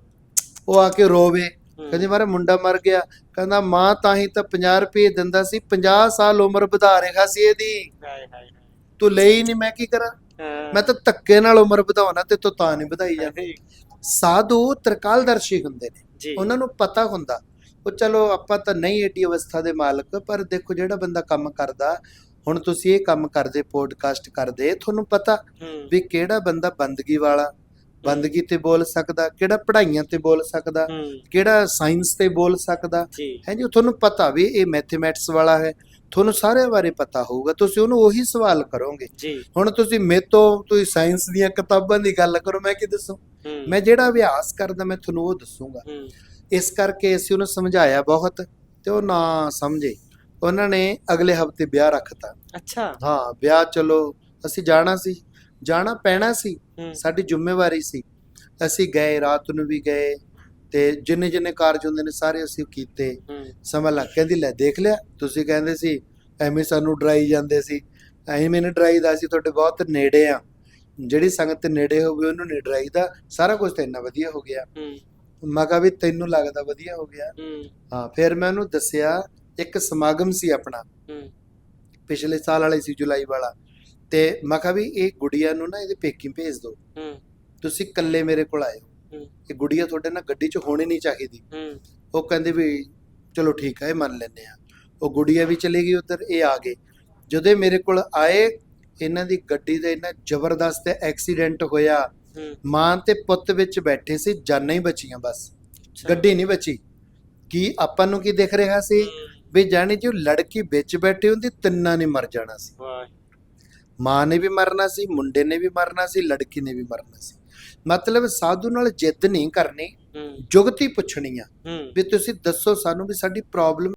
ਉਹ ਆ ਕੇ ਰੋਵੇ। ਕਹਿੰਦੀ ਮਾਰਾ ਮੁੰਡਾ ਮਰ ਗਿਆ। ਕਹਿੰਦਾ ਮਾਂ ਤਾਂ ਹੀ ਤਾਂ 50 ਰੁਪਏ ਦਿੰਦਾ ਸੀ 50 ਸਾਲ ਉਮਰ ਵਧਾ ਰਿਹਾ ਸੀ ਇਹਦੀ। ਤੂੰ ਲਈ ਨਹੀਂ ਮੈਂ ਕੀ ਕਰਾਂ? ਮੈਂ ਤਾਂ ਧੱਕੇ ਨਾਲ ਉਮਰ ਵਧਾਉਣਾ ਤੇ ਤੂੰ ਤਾਂ ਨਹੀਂ ਵਧਾਈ ਜਾਂਦੀ ਸਾਧੂ ਤਰਕਾਲਦਰਸ਼ੀ ਹੁੰਦੇ ਨੇ। ਉਹਨਾਂ ਨੂੰ ਪਤਾ ਹੁੰਦਾ। ਉਹ ਚਲੋ ਆਪਾਂ ਤਾਂ ਨਹੀਂ ਏਡੀ ਅਵਸਥਾ ਦੇ ਮਾਲਕ ਪਰ ਦੇਖੋ ਜਿਹੜਾ ਬੰਦਾ ਕੰਮ ਕਰਦਾ ਹੁਣ ਤੁਸੀਂ ਇਹ ਕੰਮ ਕਰਦੇ ਪੋਡਕਾਸਟ ਕਰਦੇ ਤੁਹਾਨੂੰ ਪਤਾ ਵੀ ਕਿਹੜਾ ਬੰਦਾ ਬੰਦਗੀ ਵਾਲਾ ਬੰਦਗੀ ਤੇ ਬੋਲ ਸਕਦਾ ਕਿਹੜਾ ਪੜ੍ਹਾਈਆਂ ਤੇ ਬੋਲ ਸਕਦਾ ਕਿਹੜਾ ਸਾਇੰਸ ਤੇ ਬੋਲ ਸਕਦਾ। ਹੈ ਜੀ ਤੁਹਾਨੂੰ ਪਤਾ ਵੀ ਇਹ ਮੈਥਮੈਟਿਕਸ ਵਾਲਾ ਹੈ। ਤੁਹਾਨੂੰ ਸਾਰਿਆਂ ਬਾਰੇ ਪਤਾ ਹੋਊਗਾ। ਤੁਸੀਂ ਉਹਨੂੰ ਉਹੀ ਸਵਾਲ ਕਰੋਗੇ। ਹੁਣ ਤੁਸੀਂ ਮੇਤੋਂ ਤੁਸੀਂ ਸਾਇੰਸ ਦੀਆਂ ਕਿਤਾਬਾਂ ਦੀ ਗੱਲ ਕਰੋ ਮੈਂ ਕੀ ਦੱਸੂ? ਮੈਂ ਜਿਹੜਾ ਅਭਿਆਸ ਕਰਦਾ ਮੈਂ ਤੁਹਾਨੂੰ ਉਹ ਦੱਸੂਗਾ। ਇਸ ਕਰਕੇ ਅਸੀਂ ਉਹਨੂੰ ਸਮਝਾਇਆ ਬਹੁਤ ਤੇ ਉਹ ਨਾ ਸਮਝੇ। ਉਹਨਾਂ ਨੇ ਅਗਲੇ ਹਫ਼ਤੇ ਵਿਆਹ ਰੱਖਤਾ।
ਅੱਛਾ।
ਹਾਂ ਵਿਆਹ ਚਲੋ ਅਸੀਂ ਜਾਣਾ ਸੀ। ਜਾਣਾ ਪੈਣਾ ਸੀ ਸਾਡੀ ਜ਼ਿੰਮੇਵਾਰੀ ਸੀ। ਅਸੀਂ ਗਏ ਰਾਤ ਨੂੰ ਵੀ ਗਏ ਤੇ ਜਿੰਨੇ ਜਿੰਨੇ ਕਾਰਜ ਹੁੰਦੇ ਨੇ ਸਾਰੇ ਅਸੀਂ ਕੀਤੇ। ਸਮਾਂ ਲੱਗ ਕਹਿੰਦੀ ਲੈ ਦੇਖ ਲਿਆ। ਤੁਸੀਂ ਕਹਿੰਦੇ ਸੀ ਐਵੇਂ ਸਾਨੂੰ ਡਰਾਈ ਜਾਂਦੇ ਸੀ। ਐਵੇਂ ਮੈਨੂੰ ਡਰਾਈਦਾ ਸੀ ਤੁਹਾਡੇ ਬਹੁਤ ਨੇੜੇ ਆ। ਜਿਹੜੀ ਸੰਗਤ ਨੇੜੇ ਹੋਵੇ ਉਹਨੂੰ ਨਹੀਂ ਡਰਾਈਦਾ। ਸਾਰਾ ਕੁਝ ਤਾਂ ਇੰਨਾ ਵਧੀਆ ਹੋ ਗਿਆ। ਮੈਂ ਕਿਹਾ ਵੀ ਤੈਨੂੰ ਲੱਗਦਾ ਵਧੀਆ ਹੋ ਗਿਆ।
ਹੂੰ,
ਫਿਰ ਮੈਂ ਉਹਨੂੰ ਦੱਸਿਆ ਇੱਕ ਸਮਾਗਮ ਸੀ ਆਪਣਾ। ਪਿਛਲੇ ਸਾਲ ਵਾਲੇ ਸੀ ਜੁਲਾਈ ਵਾਲਾ। ਤੇ ਮੈਂ ਕਿਹਾ ਵੀ ਇਹ ਗੁੜੀਆ ਨੂੰ ਨਾ ਇਹਦੇ ਪੇਕੀ ਭੇਜ ਦਿਓ।
ਹੂੰ,
ਤੁਸੀਂ ਇਕੱਲੇ ਮੇਰੇ ਕੋਲ ਆਇਓ।
ਹੂੰ।
ਇਹ ਗੁੜੀਆ ਤੁਹਾਡੇ ਨਾਲ ਗੱਡੀ 'ਚ ਹੋਣੀ ਨਹੀਂ ਚਾਹੀਦੀ।
ਹੂੰ,
ਉਹ ਕਹਿੰਦੇ ਵੀ ਚਲੋ ਠੀਕ ਹੈ ਇਹ ਮੰਨ ਲੈਂਦੇ ਆ। ਉਹ ਗੁੜੀਆ ਵੀ ਚਲੀ ਗਈ ਉਧਰ ਇਹ ਆ ਗਏ। ਜਦੋਂ ਇਹ ਮੇਰੇ ਕੋਲ ਆਏ ਇਹਨਾਂ ਦੀ ਗੱਡੀ ਦਾ ਇੰਨਾ ਜ਼ਬਰਦਸਤ ਐਕਸੀਡੈਂਟ ਹੋਇਆ। ਮਾਂ ਤੇ ਪੁੱਤ ਵਿੱਚ ਬੈਠੇ ਸੀ ਜਾਨਾਂ ਹੀ ਬਚੀਆਂ ਬਸ। ਗੱਡੀ ਨਹੀਂ ਬਚੀ। ਕੀ ਆਪਾਂ ਨੂੰ ਕੀ ਦਿਖ ਰਿਹਾ ਸੀ? ਵੀ ਜਾਣੀ ਜੋ ਲੜਕੀ ਵਿੱਚ ਬੈਠੀ ਹੁੰਦੀ ਤਿੰਨਾਂ ਨੇ ਮਰ ਜਾਣਾ ਸੀ।
ਵਾਹ।
ਮਾਂ ਨੇ ਵੀ ਮਰਨਾ ਸੀ ਮੁੰਡੇ ਨੇ ਵੀ ਮਰਨਾ ਸੀ ਲੜਕੀ ਨੇ ਵੀ ਮਰਨਾ ਸੀ। ਮਤਲਬ ਸਾਧੂ ਨਾਲ ਜਿੱਦ ਨਹੀਂ ਕਰਨੀ ਜੁਗਤੀ ਪੁੱਛਣੀ ਆ ਵੀ ਤੁਸੀਂ ਦੱਸੋ ਸਾਨੂੰ ਵੀ ਸਾਡੀ ਪ੍ਰੋਬਲਮ